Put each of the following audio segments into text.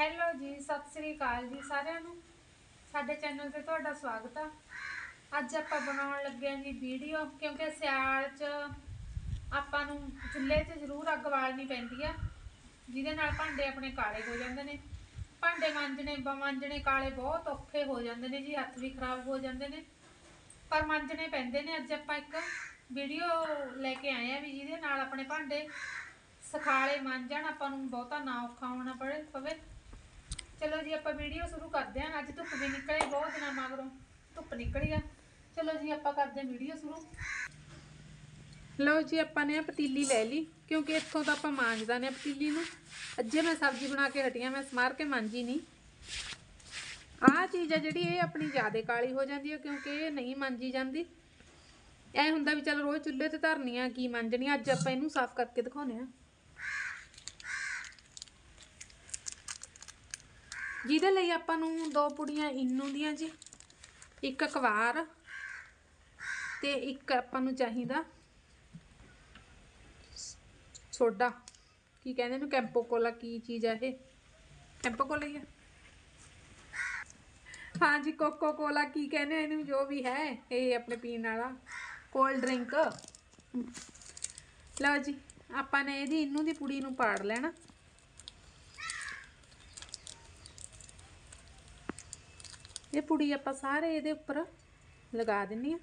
Hello ਜੀ, ਸਤਿ ਸ੍ਰੀ ਅਕਾਲ ਜੀ ਸਾਰਿਆਂ ਨੂੰ। ਸਾਡੇ ਚੈਨਲ ਤੇ ਤੁਹਾਡਾ ਸਵਾਗਤ ਆ। ਅੱਜ ਆਪਾਂ ਬਣਾਉਣ ਲੱਗੇ ਹਾਂ ਜੀ ਵੀਡੀਓ ਕਿਉਂਕਿ ਸਿਆਲ 'ਚ ਆਪਾਂ ਨੂੰ ਚੁੱਲ੍ਹੇ 'ਚ ਜ਼ਰੂਰ ਅੱਗ ਬਾਲਣੀ ਪੈਂਦੀ ਆ। ਜਿਹਦੇ ਨਾਲ ਭਾਂਡੇ ਆਪਣੇ ਕਾਲੇ ਹੋ ਜਾਂਦੇ ਨੇ। ਭਾਂਡੇ ਮਾਂਜਣੇ ਮਾਂਜਣੇ ਕਾਲੇ ਬਹੁਤ ਔਖੇ ਹੋ ਜਾਂਦੇ ਨੇ ਜੀ, ਹੱਥ ਵੀ ਖਰਾਬ ਹੋ ਜਾਂਦੇ ਨੇ। ਪਰ ਮਾਂਜਣੇ ਪੈਂਦੇ ਨੇ। ਅੱਜ ਆਪਾਂ ਇੱਕ ਵੀਡੀਓ ਲੈ ਕੇ ਆਏ ਆ ਵੀ ਜਿਹਦੇ ਨਾਲ ਆਪਣੇ ਭਾਂਡੇ ਸਖਾਲੇ ਮਾਂਜਣ, ਆਪਾਂ ਨੂੰ ਬਹੁਤਾ ਨਾ ਔਖਾ ਹੋਣਾ ਪੜੇ ਪਵੇ। ਚਲੋ ਜੀ ਆਪਾਂ ਵੀਡੀਓ ਸ਼ੁਰੂ ਕਰਦੇ ਹਾਂ। ਅੱਜ ਧੁੱਪ ਵੀ ਨਿਕਲੇ, ਬਹੁਤ ਦਿਨਾਂ ਮਗਰੋਂ ਧੁੱਪ ਨਿਕਲੀ ਆ। ਚਲੋ ਜੀ ਆਪਾਂ ਕਰਦੇ ਹਾਂ ਵੀਡੀਓ ਸ਼ੁਰੂ। ਲਓ ਜੀ, ਆਪਾਂ ਨੇ ਪਤੀਲੀ ਲੈ ਲਈ, ਕਿਉਂਕਿ ਇੱਥੋਂ ਤਾਂ ਆਪਾਂ ਮਾਂਜਦਾ ਨੇ ਪਤੀਲੀ ਨੂੰ। ਅੱਜੇ ਮੈਂ ਸਬਜ਼ੀ ਬਣਾ ਕੇ ਹਟੀਆਂ, ਮੈਂ ਸਮਾਰ ਕੇ ਮਾਂਜੀ ਨਹੀਂ। ਆਹ ਚੀਜ਼ ਆ ਜਿਹੜੀ, ਇਹ ਆਪਣੀ ਜ਼ਿਆਦਾ ਕਾਲੀ ਹੋ ਜਾਂਦੀ ਹੈ ਕਿਉਂਕਿ ਇਹ ਨਹੀਂ ਮਾਂਜੀ ਜਾਂਦੀ। ਐ ਹੁੰਦਾ ਵੀ ਚਲ ਰੋਜ਼ ਚੁੱਲ੍ਹੇ ਤੇ ਧਰਨੀ ਆ, ਕੀ ਮਾਂਜਣੀ ਅੱਜ ਆਪਾਂ ਇਹਨੂੰ ਸਾਫ਼ ਕਰਕੇ ਦਿਖਾਉਨੇ ਆ ਜਿਹਦੇ ਲਈ ਆਪਾਂ ਨੂੰ ਦੋ ਪੁੜੀਆਂ ਇਨੂ ਦੀਆਂ ਜੀ। ਇੱਕ ਅਖਬਾਰ ਤੇ ਇੱਕ ਆਪਾਂ ਨੂੰ ਚਾਹੀਦਾ ਸੋਡਾ। ਕੀ ਕਹਿੰਦੇ ਨੂੰ ਕੈਂਪੋ ਕੋਲਾ ਕੀ ਚੀਜ਼ ਆ ਇਹ? ਕੈਂਪੋ ਕੋਲਾ ਹੀ ਆ। ਹਾਂ ਜੀ ਕੋਕੋ ਕੋਲਾ ਕੀ ਕਹਿੰਦੇ ਇਹਨੂੰ? ਜੋ ਵੀ ਹੈ, ਇਹ ਆਪਣੇ ਪੀਣ ਵਾਲਾ। Cold drink. ਲਓ ਜੀ, ਆਪਾਂ ਨੇ ਇਹਦੀ ਇਨੂ ਦੀ ਪੁੜੀ ਨੂੰ ਪਾੜ ਲੈਣਾ। ਇਹ ਪੁੜੀ ਆਪਾਂ ਸਾਰੇ ਇਹਦੇ ਉੱਪਰ ਲਗਾ ਦਿੰਨੀ ਆ।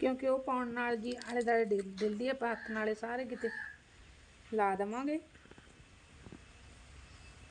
ਕਿਉਂਕਿ ਉਹ ਪਾਉਣ ਨਾਲ ਜੀ ਆਲੇ ਦਾਲੇ ਡਿੱਲ ਆ, ਆਪਾਂ ਹੱਥ ਨਾਲੇ ਸਾਰੇ ਕਿਤੇ ਲਾ ਦੇਵਾਂਗੇ।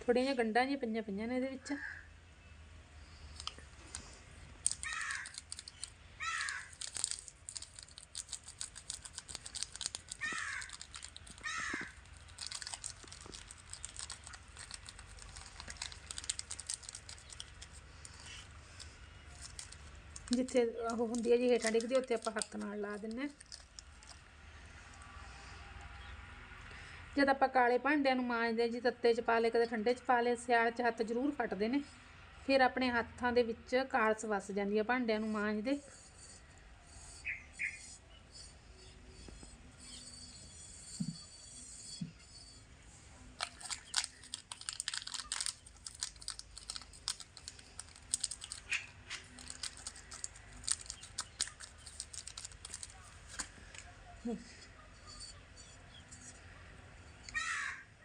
ਥੋੜੀਆਂ ਜਿਹੀਆਂ ਗੰਢਾਂ ਜਿਹੀਆਂ ਪਈਆਂ ਪਈਆਂ ਨੇ ਇਹਦੇ ਵਿੱਚ। ਜਿੱਥੇ ਉਹ ਹੁੰਦੀ ਹੈ ਜੀ ਹੇਠਾਂ ਡਿੱਗਦੀ, ਉੱਥੇ ਆਪਾਂ ਹੱਥ ਨਾਲ ਲਾ ਦਿੰਨੇ ਹਾਂ। ਜਦ ਆਪਾਂ ਕਾਲੇ ਭਾਂਡਿਆਂ ਨੂੰ ਮਾਂਜਦੇ ਜੀ, ਤੱਤੇ 'ਚ ਪਾ ਲਏ, ਕਦੇ ਠੰਡੇ 'ਚ ਪਾ ਲਏ, ਸਿਆਲ 'ਚ ਹੱਥ ਜ਼ਰੂਰ ਫਟਦੇ ਨੇ। ਫਿਰ ਆਪਣੇ ਹੱਥਾਂ ਦੇ ਵਿੱਚ ਕਾਲਸ ਵਸ ਜਾਂਦੀ ਹੈ ਭਾਂਡਿਆਂ ਨੂੰ ਮਾਂਜਦੇ।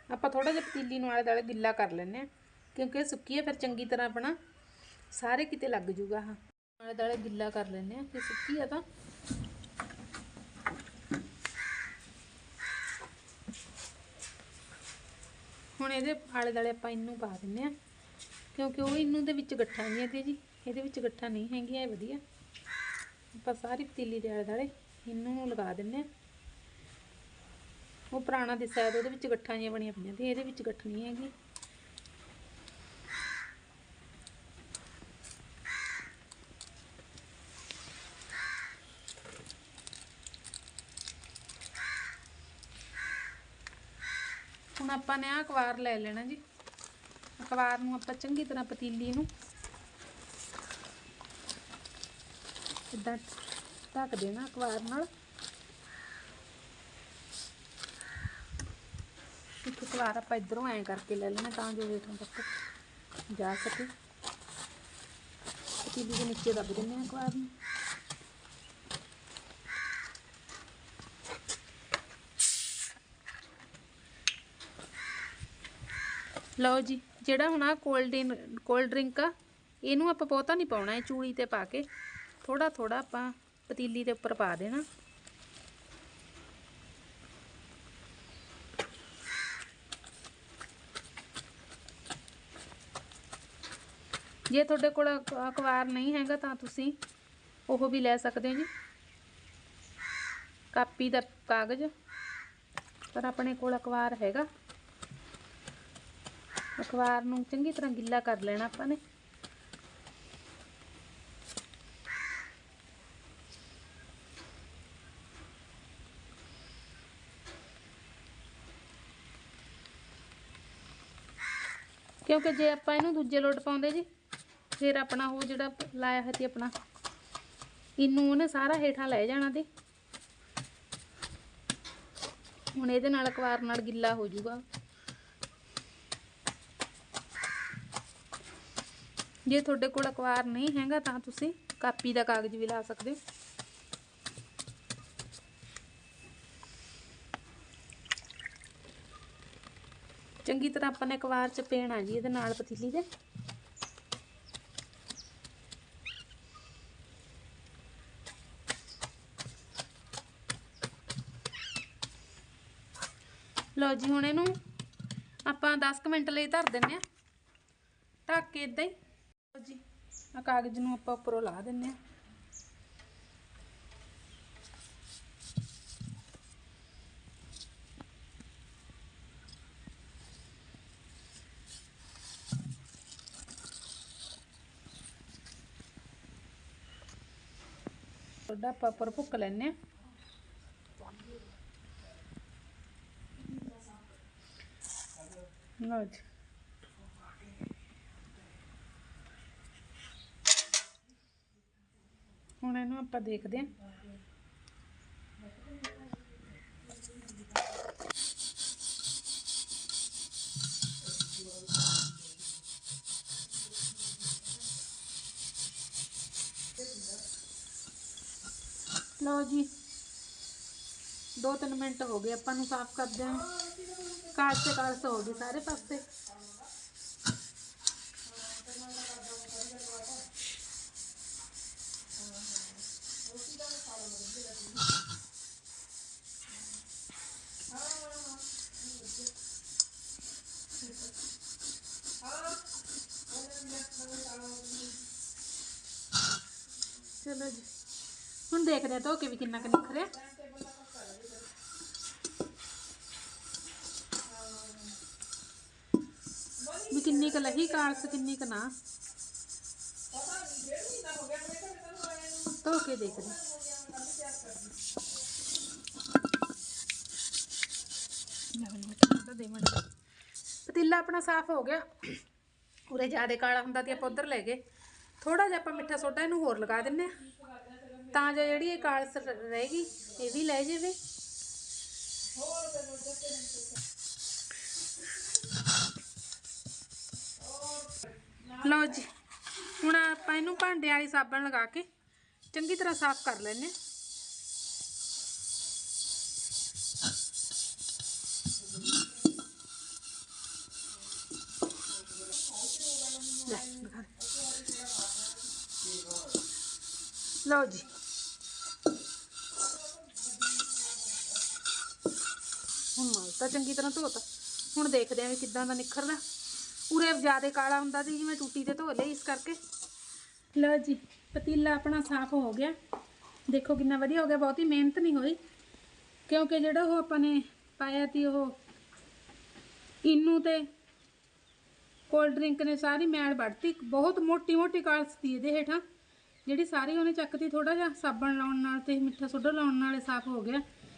ਆਪਾਂ ਥੋੜਾ ਜਿਹਾ ਪਤੀਲੀ ਨੂੰ ਆਲੇ ਦੁਆਲੇ ਗਿੱਲਾ ਕਰ ਲੈਂਦੇ ਆ ਕਿਉਂਕਿ ਇਹ ਸੁੱਕੀ ਹੈ, ਫਿਰ ਚੰਗੀ ਤਰ੍ਹਾਂ ਆਪਣਾ ਸਾਰੇ ਕਿਤੇ ਲੱਗ ਜੂਗਾ ਹਾਂ। ਆਲੇ ਦੁਆਲੇ ਗਿੱਲਾ ਕਰ ਲੈਂਦੇ ਆ ਕਿ ਸੁੱਕੀ ਆ ਤਾਂ। ਹੁਣ ਇਹਦੇ ਆਲੇ ਦੁਆਲੇ ਆਪਾਂ ਇਹਨੂੰ ਪਾ ਦਿੰਨੇ ਆ ਕਿਉਂਕਿ ਉਹ ਇਹਨੂੰ ਦੇ ਵਿੱਚ ਗੱਠਾਂ ਨਹੀਂ ਤੇ ਜੀ, ਇਹਦੇ ਵਿੱਚ ਗੱਠਾਂ ਨਹੀਂ ਹੈਗੀਆਂ, ਇਹ ਵਧੀਆ। ਆਪਾਂ ਸਾਰੀ ਪਤੀਲੀ ਦੇ ਆਲੇ ਦੁਆਲੇ ਇਹਨੂੰ ਲਗਾ ਦਿੰਨੇ ਆ। ਉਹ ਪੁਰਾਣਾ ਦਿਸਾ ਹੈ ਉਹਦੇ ਵਿੱਚ ਗੱਠਾਂ ਜਿਹੀਆਂ ਬਣੀਆਂ ਪਈਆਂ ਤੇ ਇਹਦੇ ਵਿੱਚ ਗੱਠ ਨਹੀਂ ਹੈਗੀ। ਹੁਣ ਆਪਾਂ ਨੇ ਆਹ ਅਖਬਾਰ ਲੈ ਲੈਣਾ ਜੀ। ਅਖਬਾਰ ਨੂੰ ਆਪਾਂ ਚੰਗੀ ਤਰ੍ਹਾਂ ਪਤੀਲੀ ਨੂੰ ਇਦਾਂ ਢੱਕ ਦੇਣਾ ਅਖਬਾਰ ਨਾਲ। ਇੱਕ ਵਾਰ ਆਪਾਂ ਇਧਰੋਂ ਐਂ ਕਰਕੇ ਲੈ ਲੈਣਾ ਤਾਂ ਜੋ ਹੇਠੋਂ ਤੱਕ ਜਾ ਸਕੇ। ਪਤੀਲੀ ਦੇ ਨੀਚੇ ਦੱਬ ਦਿੰਦੇ ਆ ਅਖਬਾਰ ਨੂੰ। ਲਓ ਜੀ, ਜਿਹੜਾ ਹੁਣ ਆ ਕੋਲਡ ਕੋਲਡ ਡਰਿੰਕ ਆ, ਇਹਨੂੰ ਆਪਾਂ ਬਹੁਤਾ ਨਹੀਂ ਪਾਉਣਾ, ਇਹ ਚੂੜੀ ਤੇ ਪਾ ਕੇ। ਥੋੜਾ ਥੋੜਾ ਆਪਾਂ ਪਤੀਲੀ ਦੇ ਉੱਪਰ ਪਾ ਦੇਣਾ। ਜੇ ਤੁਹਾਡੇ ਕੋਲ ਅਖਬਾਰ ਨਹੀਂ ਹੈਗਾ ਤਾਂ ਤੁਸੀਂ ਉਹ ਵੀ ਲੈ ਸਕਦੇ ਹੋ ਜੀ। ਕਾਪੀ ਦਾ ਕਾਗਜ਼, ਪਰ ਆਪਣੇ ਕੋਲ ਅਖਬਾਰ ਹੈਗਾ। ਅਖਬਾਰ ਨੂੰ ਚੰਗੀ ਤਰ੍ਹਾਂ ਗਿੱਲਾ ਕਰ ਲੈਣਾ ਆਪਾਂ ਨੇ। ਕਿਉਂਕਿ ਜੇ ਆਪਾਂ ਇਹਨੂੰ ਦੂਜੇ ਲੋਟ ਪਾਉਂਦੇ ਜੀ, ਫਿਰ ਆਪਣਾ ਉਹ ਜਿਹੜਾ ਲਾਇਆ ਹੈ ਤੇ ਆਪਣਾ, ਇਹਨੂੰ ਉਹਨੇ ਸਾਰਾ ਹੇਠਾਂ ਲੈ ਜਾਣਾ ਤੇ ਹੁਣ ਇਹਦੇ ਨਾਲ ਅਖਬਾਰ ਨਾਲ ਗਿੱਲਾ ਹੋ ਜਾਊਗਾ। ਜੇ ਤੁਹਾਡੇ ਕੋਲ ਅਖਬਾਰ ਨਹੀਂ ਹੈਗਾ ਤਾਂ ਤੁਸੀਂ ਕਾਪੀ ਦਾ ਕਾਗਜ਼ ਵੀ ਲਾ ਸਕਦੇ ਹੋ। ਚੰਗੀ ਤਰ੍ਹਾਂ ਆਪਾਂ ਨੇ ਅਖਬਾਰ ਚ ਪੇਣਾ ਜੀ, ਇਹਦੇ ਨਾਲ ਪਤੀਲੀ ਦੇ। ਲਓ ਜੀ, ਹੁਣ ਇਹਨੂੰ ਆਪਾਂ 10 ਕੁ ਮਿੰਟ ਲਈ ਧਰ ਦਿੰਨੇ ਆ ਢੱਕ ਕੇ ਇਦਾਂ ਹੀ। ਲਓ ਜੀ ਆ ਕਾਗਜ਼ ਨੂੰ ਆਪਾਂ ਉੱਪਰੋਂ ਲਾ ਦਿੰਨੇ ਆ ਥੋੜਾ ਆਪਾਂ ਉੱਪਰ ਭੁੱਕ ਲੈਨੇ ਆ ਲਓ ਜੀ। ਹੁਣ ਇਹਨੂੰ ਆਪਾਂ ਦੇਖਦੇ ਹਾਂ। ਲਓ ਜੀ। 2-3 ਮਿੰਟ ਹੋ ਗਏ, ਆਪਾਂ ਨੂੰ ਸਾਫ਼ ਕਰਦਿਆਂ ਕਾਲ ਤੇ ਕਾਲ ਹੋ ਗਏ ਸਾਰੇ ਪਾਸੇ। ਚਲੋ ਜੀ। ਹੁਣ ਦੇਖਦੇ ਆ ਧੋ ਕੇ ਵੀ ਕਿੰਨਾ ਕੁ ਨਿਖਰਿਆ ਵੀ ਕਿੰਨੀ ਕੁ ਲਹੀ ਕਾਲਸ, ਕਿੰਨੀ ਕੁ ਨਾ। ਧੋ ਕੇ ਦੇਖਦੇ ਪਤੀਲਾ ਆਪਣਾ ਸਾਫ਼ ਹੋ ਗਿਆ। ਉਰੇ ਜ਼ਿਆਦਾ ਕਾਲਾ ਹੁੰਦਾ ਤੇ ਆਪਾਂ ਉਧਰ ਲੈ ਗਏ। ਥੋੜਾ ਜਿਹਾ ਆਪਾਂ ਮਿੱਠਾ ਸੋਡਾ ਇਹਨੂੰ ਹੋਰ ਲਗਾ ਦਿੰਨੇ ਆ। ਤਾਂ ਜੋ ਜਿਹੜੀ ਇਹ ਕਾਲਸ ਰਹੇਗੀ ਇਹ ਵੀ ਲੈ ਜਾਵੇ। ਲਓ ਜੀ, ਹੁਣ ਆਪਾਂ ਇਹਨੂੰ ਭਾਂਡਿਆਂ ਵਾਲੀ ਸਾਬਣ ਲਗਾ ਕੇ ਚੰਗੀ ਤਰ੍ਹਾਂ ਸਾਫ਼ ਕਰ ਲੈਨੇ ਆ ਲਓ ਜੀ। ਹੁਣ ਤਾਂ ਚੰਗੀ ਤਰ੍ਹਾਂ ਧੋਤਾ ਹੁਣ ਦੇਖਦੇ ਆਂ ਵੀ ਕਿੱਦਾਂ ਦਾ ਨਿਖਰਦਾ। ਉਰੇ ਜ਼ਿਆਦਾ ਕਾਲਾ ਹੁੰਦਾ ਸੀ ਜਿਵੇਂ ਟੂਟੀ ਤੇ ਧੋ ਲਈ ਇਸ ਕਰਕੇ। ਲਓ ਜੀ, ਪਤੀਲਾ ਆਪਣਾ ਸਾਫ਼ ਹੋ ਗਿਆ। ਦੇਖੋ ਕਿੰਨਾ ਵਧੀਆ ਹੋ ਗਿਆ, ਬਹੁਤੀ ਮਿਹਨਤ ਨਹੀਂ ਹੋਈ। ਕਿਉਂਕਿ ਜਿਹੜਾ ਉਹ ਆਪਾਂ ਨੇ ਪਾਇਆ ਤੀ ਉਹ ਇਨੂੰ ਤੇ ਕੋਲਡ ਡਰਿੰਕ ਨੇ ਸਾਰੀ ਮੈਲ ਵੱਢਤੀ। ਬਹੁਤ ਮੋਟੀ ਮੋਟੀ ਕਾਲਸ ਤੀ ਇਹਦੇ ਹੇਠਾਂ। ਜਿਹੜੀ ਸਾਰੀ ਉਹਨੇ ਚੱਕਤੀ ਥੋੜਾ ਜਿਹਾ ਸਾਬਣ ਲਾਉਣ ਨਾਲ ਤੇ ਮਿੱਠਾ ਸੋਡਾ ਲਾਉਣ ਨਾਲ ਸਾਫ਼ ਹੋ ਗਿਆ।